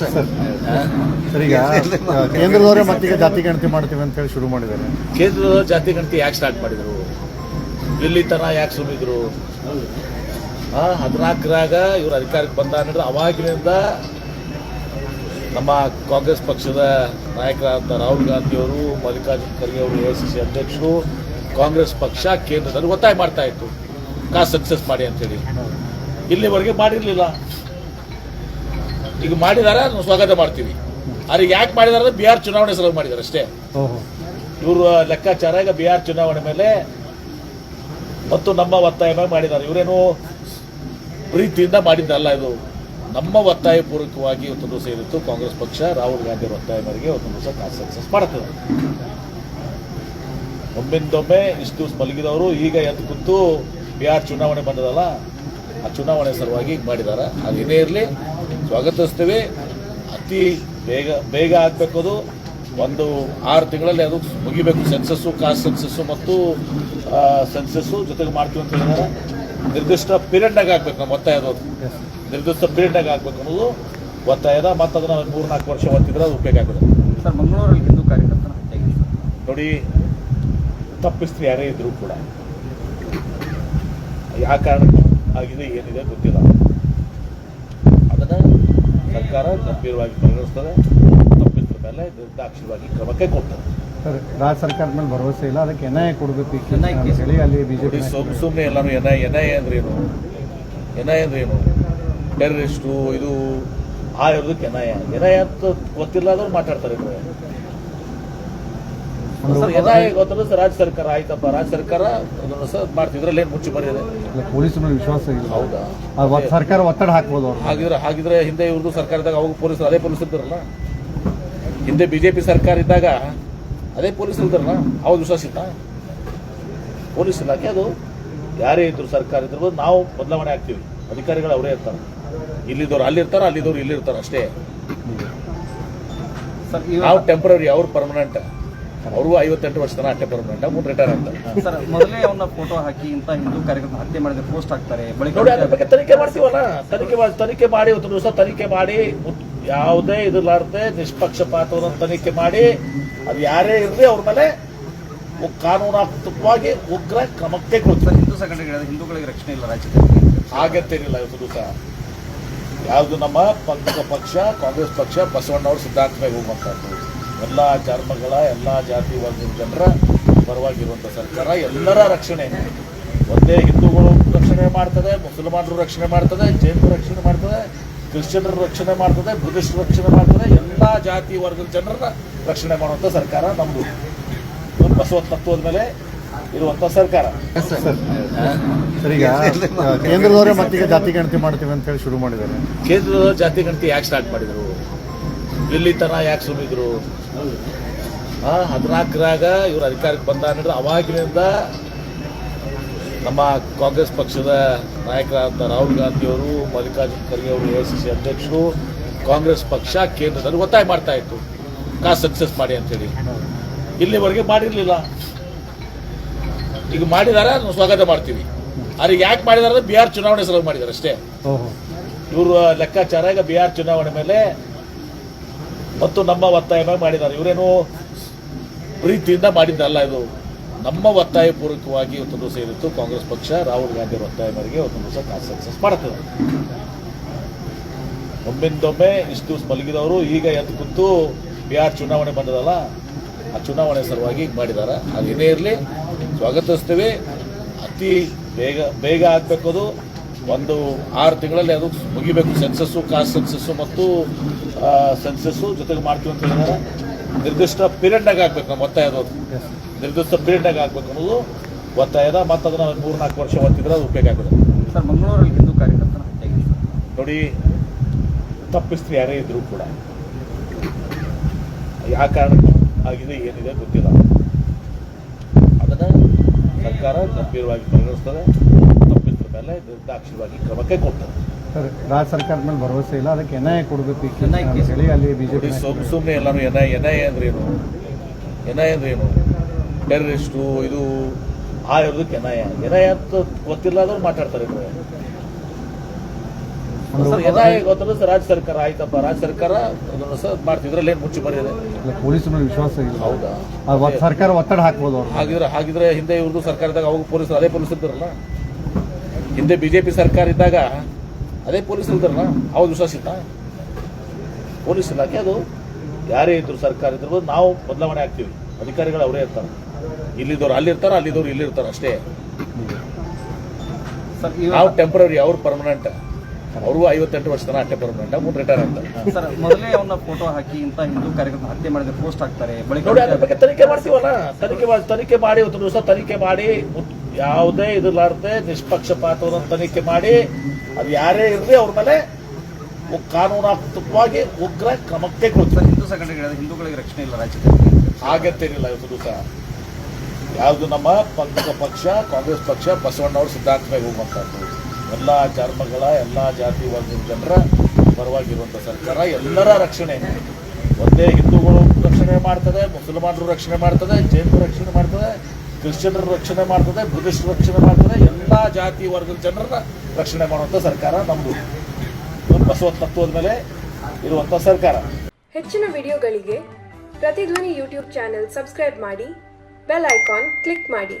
Sir. Sir ಈಗ ಕೇಂದ್ರದವರೇ ಮತ್ತೀಗ ಜಾತಿ ಗಣತಿ ಮಾಡ್ತೀವಿ ಅಂತ ಹೇಳಿ ಶುರು ಮಾಡಿದ್ದಾರೆ. ಕೇಂದ್ರದ ಜಾತಿ ಗಣತಿ ಯಾಕೆ ಸ್ಟಾರ್ಟ್ ಮಾಡಿದ್ರು? ಇಲ್ಲಿ ತನ ಯಾಕೆ ಸುಮ್ಮಿದ್ರು ಹದಿನಾಲ್ಕರಾಗ ಇವರು ಅಧಿಕಾರಕ್ಕೆ ಬಂದ ಅನ್ನೋದು ಅವಾಗಿನಿಂದ ನಮ್ಮ ಕಾಂಗ್ರೆಸ್ ಪಕ್ಷದ ನಾಯಕರಾದಂಥ ರಾಹುಲ್ ಗಾಂಧಿಯವರು ಮಲ್ಲಿಕಾರ್ಜುನ ಖರ್ಗೆ ಅವರು ಎ ಸಿ ಸಿ ಅಧ್ಯಕ್ಷರು ಕಾಂಗ್ರೆಸ್ ಪಕ್ಷ ಕೇಂದ್ರದಲ್ಲಿ ಒತ್ತಾಯ ಮಾಡ್ತಾ ಇತ್ತು. ಕಾ ಸಕ್ಸಸ್ ಮಾಡಿ ಅಂತೇಳಿ ಇಲ್ಲಿವರೆಗೆ ಮಾಡಿರಲಿಲ್ಲ. ಈಗ ಮಾಡಿದಾರೆ ನಾವು ಸ್ವಾಗತ ಮಾಡ್ತೀವಿ. ಆದ್ರೆ ಯಾಕೆ ಮಾಡಿದಾರೆ ಬಿಹಾರ್ ಚುನಾವಣೆ ಸಲುವಾಗಿ ಮಾಡಿದಾರೆ ಅಷ್ಟೇ. ಇವರು ಲೆಕ್ಕಾಚಾರ ಈಗ ಬಿಹಾರ್ ಚುನಾವಣೆ ಮೇಲೆ ಮತ್ತು ನಮ್ಮ ಒತ್ತಾಯ ಮೇಲೆ ಮಾಡಿದ್ದಾರೆ. ಇವರೇನು ಪ್ರೀತಿಯಿಂದ ಮಾಡಿದ್ದಲ್ಲ ಇದು. ನಮ್ಮ ಒತ್ತಾಯ ಪೂರ್ವಕವಾಗಿ ಒಂದು ದಿವಸ ಇರುತ್ತೆ ಕಾಂಗ್ರೆಸ್ ಪಕ್ಷ ರಾಹುಲ್ ಗಾಂಧಿ ಅವರ ಒತ್ತಾಯ ಮೇರೆಗೆ ಒಂದು ದಿವಸ ಸಕ್ಸಸ್ ಮಾಡುತ್ತದೆ ಒಮ್ಮಿಂದೊಮ್ಮೆ ಇಷ್ಟು ದಿವಸ ಮಲಗಿದವರು ಈಗ ಎದ್ದು ಕೂತು ಬಿಹಾರ್ ಚುನಾವಣೆ ಬಂದದಲ್ಲ ಆ ಚುನಾವಣೆ ಸಲುವಾಗಿ ಮಾಡಿದ್ದಾರೆ ಅದೇನೇ ಇರಲಿ. ಸ್ವಾಗತಿಸ್ತೇವೆ. ಅತಿ ಬೇಗ ಬೇಗ ಆಗಬೇಕು ಅದು ಒಂದು ಆರು ತಿಂಗಳಲ್ಲಿ ಅದು ಮುಗಿಬೇಕು. ಸೆನ್ಸಸ್ಸು ಕಾಸ್ಟ್ ಸೆನ್ಸಸ್ಸು ಮತ್ತು ಸೆನ್ಸಸ್ಸು ಜೊತೆಗೆ ಮಾಡ್ತೀವಿ ಅಂತ ಹೇಳಿದ್ರೆ ನಿರ್ದಿಷ್ಟ ಪೀರಿಯಡ್ನಾಗ ಆಗ್ಬೇಕು ನಮ್ಮ ಒತ್ತಾಯ ಅದು. ನಿರ್ದಿಷ್ಟ ಪೀರಿಯಡ್ನಾಗ ಆಗ್ಬೇಕು ಅನ್ನೋದು ಒತ್ತಾಯದ ಮತ್ತು ಅದನ್ನು ಮೂರು ನಾಲ್ಕು ವರ್ಷ ಒತ್ತಿದ್ರೆ ಅದು ಉಪಯೋಗ ಆಗ್ತದೆ. ಸರ್ ಮಂಗಳೂರಲ್ಲಿ ಹಿಂದೂ ಕಾರ್ಯಕರ್ತನ ನೋಡಿ ತಪ್ಪಿಸ್ತ್ರಿ ಯಾರೇ ಇದ್ರು ಕೂಡ ಯಾವ ಕಾರಣಕ್ಕೂ ಆಗಿದೆ ಏನಿದೆ ಗೊತ್ತಿಲ್ಲ. ಸರ್ಕಾರ ಗಂಭೀರವಾಗಿ ಪರಿಗಣಿಸ್ತದೆ ತಪ್ಪಿದ್ರ ಮೇಲೆ ನಿರ್ದಾಕ್ಷಿಣ್ಯವಾಗಿ ಕ್ರಮಕ್ಕೆ ಕೈಗೊಳ್ತದೆ ಸರ್ ರಾಜ್ಯ ಸರ್ಕಾರದ ಮೇಲೆ ಭರವಸೆ ಇಲ್ಲ. ಅದಕ್ಕೆ ಎನ್ ಐ ಕೊಡಬೇಕು NIA ಅಂತ ಹೇಳಿ ಅಲ್ಲಿ ಬಿಜೆಪಿ ಸುಮ್ಮನೆ ಎಲ್ಲರೂ ಎನ್ ಐ ಎನ್ ಐ ಅಂದ್ರೇನು ಎನ್ ಐ ಅಂದ್ರೇನು ಟೆರರಿಸ್ಟು ಇದು ಆ ಇರೋದಕ್ಕೆ ಎನ್ ಐ ಎನ್ ಐ ಅಂತ ಗೊತ್ತಿಲ್ಲ ಅಂದ್ರೆ ಮಾತಾಡ್ತಾರೆ ಗೊತ್ತಿಲ್ಲ ಸರ್ ರಾಜ್ಯ ಸರ್ಕಾರ ಆಯ್ತಪ್ಪ. ರಾಜ್ಯ ಸರ್ಕಾರ ಮಾಡ್ತಿದ್ರಲ್ಲಿ ಏನು ಮುಚ್ಚಿ ಬರೆಯದೆ ಪೊಲೀಸ್ ಮೇಲೆ ವಿಶ್ವಾಸ ಇಲ್ಲ. ಹೌದಾ? ಆ ಸರ್ಕಾರ ಒತ್ತಡ ಹಾಕ್ಬೋದು ಹಾಗಿದ್ರೆ ಹಾಗಿದ್ರೆ ಹಿಂದೆ ಇವ್ರದ್ದು ಸರ್ಕಾರದಾಗ ಅವಾಗ ಪೊಲೀಸರು ಅದೇ ಪೊಲೀಸ್ ಇದ್ದಾರಲ್ಲ ಹಿಂದೆ ಬಿಜೆಪಿ ಸರ್ಕಾರ ಇದ್ದಾಗ ಅದೇ ಪೊಲೀಸ್ ಇದ್ದಾರಲ್ಲ ಅವಾಗ ವಿಶ್ವಾಸ ಇಲ್ಲ ಪೊಲೀಸ್ ಇಲಾಖೆ ಅದು ಯಾರೇ ಇದ್ರು ಸರ್ಕಾರ ಇದ್ರು ನಾವು ಬದಲಾವಣೆ ಆಗ್ತೀವಿ. ಅಧಿಕಾರಿಗಳು ಅವರೇ ಇರ್ತಾರೆ. ಇಲ್ಲಿದ್ದವ್ರು ಅಲ್ಲಿರ್ತಾರೆ ಅಲ್ಲಿದ್ದವ್ರು ಇಲ್ಲಿರ್ತಾರೆ ಅಷ್ಟೇ. ಸರ್ ನಾವು ಟೆಂಪ್ರರಿ ಟೆಂಪರರಿ ಅವ್ರು ಪರ್ಮನೆಂಟ್ ಅವ್ರಿಗೂ ಐವತ್ತೆಂಟು ವರ್ಷ ತನಕ ಅಟ್ಟೆ ಪರ್ಮನೆಂಟ್ ಮುಂದೆ ರಿಟೈರ್ ಆಗ್ತಾರೆ. ಸರ್ ಮೊದಲೇ ಅವನ್ನ ಫೋಟೋ ಹಾಕಿ ಇಂತ ಹಿಂದೂ ಕಾರ್ಯಕ್ರಮ ಹತ್ಯೆ ಮಾಡಿದ್ರೆ ಪೋಸ್ಟ್ ಹಾಕ್ತಾರೆ ಬಳಿಕ ನೋಡಿ ಅದ್ರ ಬಗ್ಗೆ ತನಿಖೆ ಮಾಡ್ತೀವಲ್ಲ? ತನಿಖೆ ಮಾಡಿ ತನಿಖೆ ಮಾಡಿ ಒಂದು ದಿವಸ ತನಿಖೆ ಮಾಡಿ ಯಾವುದೇ ಇದಿರ್ಲಾರ್ದೆ ನಿಷ್ಪಕ್ಷಪಾತವನ್ನು ತನಿಖೆ ಮಾಡಿ ಅದು ಯಾರೇ ಇರಲಿ ಅವ್ರ ಮೇಲೆ ಕಾನೂನಾತ್ಮಕವಾಗಿ ಉಗ್ರ ಕ್ರಮಕ್ಕೆ ಕೊಡ್ತಾರೆ. ಹಿಂದೂ ಸಂಘಟನೆಗಳ ಹಿಂದೂಗಳಿಗೆ ರಕ್ಷಣೆ ಇಲ್ಲ ರಾಜ್ಯದಲ್ಲಿ. ಆಗತ್ತೇನಿಲ್ಲ ಇವತ್ತು ದಿವಸ. ಯಾವುದು ನಮ್ಮ ಪಕ್ಷ ಪಕ್ಷ ಕಾಂಗ್ರೆಸ್ ಪಕ್ಷ ಬಸವಣ್ಣವ್ರ ಸಿದ್ಧಾಂತ ಮೇಲೆ ಹೋಗುವಂಥದ್ದು. ಎಲ್ಲ ಧರ್ಮಗಳ ಎಲ್ಲ ಜಾತಿ ವರ್ಗದ ಜನರ ಪರವಾಗಿರುವಂಥ ಸರ್ಕಾರ ಎಲ್ಲರ ರಕ್ಷಣೆ. ಒಂದೇ ಹಿಂದೂಗಳು ರಕ್ಷಣೆ ಮಾಡ್ತದೆ ಮುಸಲ್ಮಾನರು ರಕ್ಷಣೆ ಮಾಡ್ತದೆ ಜೈನರು ರಕ್ಷಣೆ ಮಾಡ್ತದೆ ಕ್ರಿಶ್ಚಿಯನ್ರು ರಕ್ಷಣೆ ಮಾಡ್ತದೆ ಬುದ್ಧಿಸ್ಟರು ರಕ್ಷಣೆ ಮಾಡ್ತದೆ ಎಲ್ಲ ಜಾತಿ ವರ್ಗದ ಜನರ ರಕ್ಷಣೆ ಮಾಡುವಂಥ ಸರ್ಕಾರ ನಮ್ಮದು ಬಸವ ತತ್ವದ ಮೇಲೆ ಇರುವಂಥ ಸರ್ಕಾರ. ಸರ್ ಕೇಂದ್ರದವರು ಮತ್ತೀಗ ಜಾತಿ ಗಣತಿ ಮಾಡ್ತೀವಿ ಅಂತ ಹೇಳಿ ಶುರು ಮಾಡಿದ್ದಾರೆ. ಕೇಂದ್ರದವರು ಜಾತಿ ಗಣತಿ ಯಾಕೆ ಸ್ಟಾರ್ಟ್ ಮಾಡಿದ್ರು? ಇಲ್ಲಿ ತನ ಯಾಕೆ ಸುಮ್ಮಿದ್ರು ಹದಿನಾಲ್ಕರಾಗ ಇವರು ಅಧಿಕಾರಕ್ಕೆ ಬಂದ ನೋಡಿದ್ರೆ ಅವಾಗಿನಿಂದ ನಮ್ಮ ಕಾಂಗ್ರೆಸ್ ಪಕ್ಷದ ನಾಯಕರಾದಂಥ ರಾಹುಲ್ ಗಾಂಧಿಯವರು ಮಲ್ಲಿಕಾರ್ಜುನ ಖರ್ಗೆ ಅವರು ಎ ಸಿ ಸಿ ಅಧ್ಯಕ್ಷರು ಕಾಂಗ್ರೆಸ್ ಪಕ್ಷ ಕೇಂದ್ರದಲ್ಲಿ ಒತ್ತಾಯ ಮಾಡ್ತಾ ಇತ್ತು. ಕಾ ಸಕ್ಸಸ್ ಮಾಡಿ ಅಂತೇಳಿ. ಇಲ್ಲಿವರೆಗೆ ಮಾಡಿರಲಿಲ್ಲ. ಈಗ ಮಾಡಿದಾರ ನಾವು ಸ್ವಾಗತ ಮಾಡ್ತೀವಿ. ಆದ್ರೆ ಯಾಕೆ ಮಾಡಿದಾರೆ ಬಿಹಾರ್ ಚುನಾವಣೆ ಸಲುವಾಗಿ ಮಾಡಿದ್ದಾರೆ ಅಷ್ಟೇ. ಇವರು ಲೆಕ್ಕಾಚಾರ ಈಗ ಬಿಹಾರ್ ಚುನಾವಣೆ ಮೇಲೆ ಮತ್ತು ನಮ್ಮ ಒತ್ತಾಯವಾಗಿ ಮಾಡಿದ್ದಾರೆ. ಇವರೇನು ಪ್ರೀತಿಯಿಂದ ಮಾಡಿದ್ದಲ್ಲ ಇದು. ನಮ್ಮ ಒತ್ತಾಯ ಪೂರ್ವಕವಾಗಿ ಒಂದು ದಿವಸ ಏನಿತ್ತು ಕಾಂಗ್ರೆಸ್ ಪಕ್ಷ ರಾಹುಲ್ ಗಾಂಧಿ ಅವರ ಒತ್ತಾಯ ಮೇರೆಗೆ ಒಂದು ದಿವಸ ಸಕ್ಸಸ್ ಮಾಡುತ್ತದೆ ಒಮ್ಮಿಂದೊಮ್ಮೆ ಇಷ್ಟು ದಿವಸ ಮಲಗಿದವರು, ಈಗ ಎದ್ದು ಕೂತು ಬಿಹಾರ್ ಚುನಾವಣೆ ಬಂದದಲ್ಲ, ಆ ಚುನಾವಣೆ ಸಲುವಾಗಿ ಮಾಡಿದ್ದಾರೆ. ಅದೇನೇ ಇರಲಿ, ಸ್ವಾಗತಿಸ್ತೇವೆ. ಅತಿ ಬೇಗ ಬೇಗ ಆಗಬೇಕು ಅದು. ಒಂದು ಆರು ತಿಂಗಳಲ್ಲಿ ಅದು ಮುಗಿಬೇಕು. ಸೆನ್ಸಸ್ಸು ಕಾಸ್ಟ್ ಸೆನ್ಸಸ್ಸು ಮತ್ತು ಸೆನ್ಸಸ್ಸು ಜೊತೆಗೆ ಮಾಡ್ತೀವಿ ಅಂತ ಹೇಳಿದ್ರೆ ನಿರ್ದಿಷ್ಟ ಪೀರಿಯಡ್ನಾಗ ಆಗ್ಬೇಕು ನಮ್ಮ ಒತ್ತಾಯ ಅದು. ನಿರ್ದಿಷ್ಟ ಪೀರಿಯಡ್ನಾಗ ಆಗ್ಬೇಕು ಅನ್ನೋದು ಒತ್ತಾಯದ ಮತ್ತು ಅದನ್ನು ಮೂರು ನಾಲ್ಕು ವರ್ಷ ಒತ್ತಿದ್ರೆ ಅದು ಉಪಯೋಗ ಆಗುತ್ತೆ. ಸರ್ ಮಂಗಳೂರಲ್ಲಿ ಹಿಂದೂ ಕಾರ್ಯಕರ್ತನ ನೋಡಿ ತಪ್ಪಿಸ್ತ್ರಿ ಯಾರೇ ಇದ್ದರೂ ಕೂಡ ಯಾವ ಕಾರಣ ಆಗಿದೆ ಏನಿದೆ ಗೊತ್ತಿಲ್ಲ. ಅದನ್ನು ಸರ್ಕಾರ ಗಂಭೀರವಾಗಿ ಪರಿಗಣಿಸ್ತದೆ. ಮೇಲೆ ನಿರ್ದಾಕ್ಷಿಣ್ಯವಾಗಿ ಕ್ರಮಕ್ಕೆ ಕೊಡ್ತಾರೆ ಸರ್ ರಾಜ್ಯ ಸರ್ಕಾರದ ಮೇಲೆ ಭರವಸೆ ಇಲ್ಲ ಅದಕ್ಕೆ ಎನ್ ಐ ಕೊಡಬೇಕು ಅಂತ ಹೇಳಿ ಅಲ್ಲಿ ಬಿಜೆಪಿ ಸುಮ್ ಸುಮ್ಮನೆ ಎಲ್ಲರೂ ಎನ್ ಐ ಎನ್ ಐ ಅಂದ್ರೇನು ಎನ್ ಐ ಅಂದ್ರೇನು ಟೆರರಿಸ್ಟು ಇದು ಆ ಇರೋದಕ್ಕೆ ಎನ್ ಐ ಎನ್ ಐ ಅಂತ ಗೊತ್ತಿಲ್ಲ ಅಂದ್ರೆ ಮಾತಾಡ್ತಾರೆ ಎನ್ ಐ ಗೊತ್ತಲ್ಲ ಸರ್ ರಾಜ್ಯ ಸರ್ಕಾರ ಆಯ್ತಪ್ಪ ರಾಜ್ಯ ಸರ್ಕಾರ ಅದನ್ನು ಸರ್ ಮಾಡ್ತಿದ್ರೆ ಇದ್ರಲ್ಲಿ ಏನು ಮುಚ್ಚಿ ಬರೀದೆ ಪೊಲೀಸ್ ಮೇಲೆ ವಿಶ್ವಾಸ ಇಲ್ಲ. ಹೌದಾ? ಆ ಸರ್ಕಾರ ಒತ್ತಡ ಹಾಕ್ಬೋದು ಹಾಗಿದ್ರೆ ಹಾಗಿದ್ರೆ ಹಿಂದೆ ಇವ್ರದ್ದು ಸರ್ಕಾರದಾಗ ಅವಾಗ ಪೊಲೀಸರು ಅದೇ ಪೊಲೀಸ್ ಇದ್ದಾರಲ್ಲ? ಹಿಂದೆ ಬಿಜೆಪಿ ಸರ್ಕಾರ ಇದ್ದಾಗ ಅದೇ ಪೊಲೀಸ್ ಇದ್ದಾರಲ್ಲ ಅವ್ರು ವಿಶ್ವಾಸ ಇತ್ತ ಪೊಲೀಸ್ ಇಲಾಖೆ ಅದು ಯಾರೇ ಇದ್ರು ಸರ್ಕಾರ ಇದ್ರು ನಾವು ಬದಲಾವಣೆ ಆಗ್ತೀವಿ. ಅಧಿಕಾರಿಗಳು ಅವರೇ ಇರ್ತಾರೆ. ಇಲ್ಲಿದ್ದವ್ರು ಅಲ್ಲಿರ್ತಾರೆ ಅಲ್ಲಿದ್ದವ್ರು ಇಲ್ಲಿರ್ತಾರೆ ಅಷ್ಟೇ. ಸರ್ ನಾವು ಟೆಂಪ್ರರಿ ಅವ್ರು ಪರ್ಮನೆಂಟ್ ಅವರು ಐವತ್ತೆಂಟು ವರ್ಷ ತನಕ ಅಷ್ಟೇ ಪರ್ಮನೆಂಟ್ ಮುಂದೆ ರಿಟೈರ್ ಆಗ್ತಾರೆ. ಸರ್ ಮೊದಲೇ ಅವನ್ನ ಫೋಟೋ ಹಾಕಿ ಇಂಥ ಹಿಂದೂ ಕಾರ್ಯಕ್ರಮ ಹತ್ಯೆ ಮಾಡಿದ್ರೆ ಪೋಸ್ಟ್ ಹಾಕ್ತಾರೆ ಬಳಿಕ ತನಿಖೆ ಮಾಡ್ತೀವಲ್ಲ? ತನಿಖೆ ಮಾಡಿ ತನಿಖೆ ಮಾಡಿ ಒಂದು ದಿವಸ ತನಿಖೆ ಮಾಡಿ ಯಾವುದೇ ಇದಿರ್ಲಾರ್ದೆ ನಿಷ್ಪಕ್ಷಪಾತವನ್ನು ತನಿಖೆ ಮಾಡಿ ಅದು ಯಾರೇ ಇರಲಿ ಅವ್ರ ಮೇಲೆ ಕಾನೂನಾತ್ಮಕವಾಗಿ ಉಗ್ರ ಕ್ರಮಕ್ಕೆ ಕೊಡ್ತಾರೆ. ಹಿಂದೂ ಸಂಘಟನೆಗಳ ಹಿಂದೂಗಳಿಗೆ ರಕ್ಷಣೆ ಇಲ್ಲ ರಾಜ್ಯದಲ್ಲಿ ಆಗತ್ತೇನಿಲ್ಲ ಇವತ್ತು ದಿವಸ ಯಾವುದು ನಮ್ಮ ಪಕ್ಷ ಪಕ್ಷ ಕಾಂಗ್ರೆಸ್ ಪಕ್ಷ ಬಸವಣ್ಣವ್ರ ಸಿದ್ಧಾಂತ ಮೇಲೆ ಹೋಗುವಂಥದ್ದು. ಎಲ್ಲ ಧರ್ಮಗಳ ಎಲ್ಲ ಜಾತಿ ವರ್ಗದ ಜನರ ಪರವಾಗಿರುವಂಥ ಸರ್ಕಾರ ಎಲ್ಲರ ರಕ್ಷಣೆ. ಒಂದೇ ಹಿಂದೂಗಳು ರಕ್ಷಣೆ ಮಾಡ್ತದೆ ಮುಸಲ್ಮಾನರು ರಕ್ಷಣೆ ಮಾಡ್ತದೆ ಜೈನರು ರಕ್ಷಣೆ ಮಾಡ್ತದೆ ಕ್ರಿಶ್ಚಿಯನರು ರಕ್ಷಣೆ ಮಾಡ್ತದೆ ಬ್ರಿಟಿಷ್ ರಕ್ಷಣೆ ಮಾಡ್ತದೆ, ಎಲ್ಲ ಜಾತಿ ವರ್ಗದ ಜನರನ್ನ ರಕ್ಷಣೆ ಮಾಡುವಂಥ ಸರ್ಕಾರ ನಮ್ಮದು ಬಸವ ತತ್ವದ ಮೇಲೆ ಇರುವಂಥ ಸರ್ಕಾರ. ಹೆಚ್ಚಿನ ವಿಡಿಯೋಗಳಿಗೆ ಪ್ರತಿಧ್ವನಿ ಯೂಟ್ಯೂಬ್ ಚಾನೆಲ್ ಸಬ್ಸ್ಕ್ರೈಬ್ ಮಾಡಿ, ಬೆಲ್ ಐಕಾನ್ ಕ್ಲಿಕ್ ಮಾಡಿ.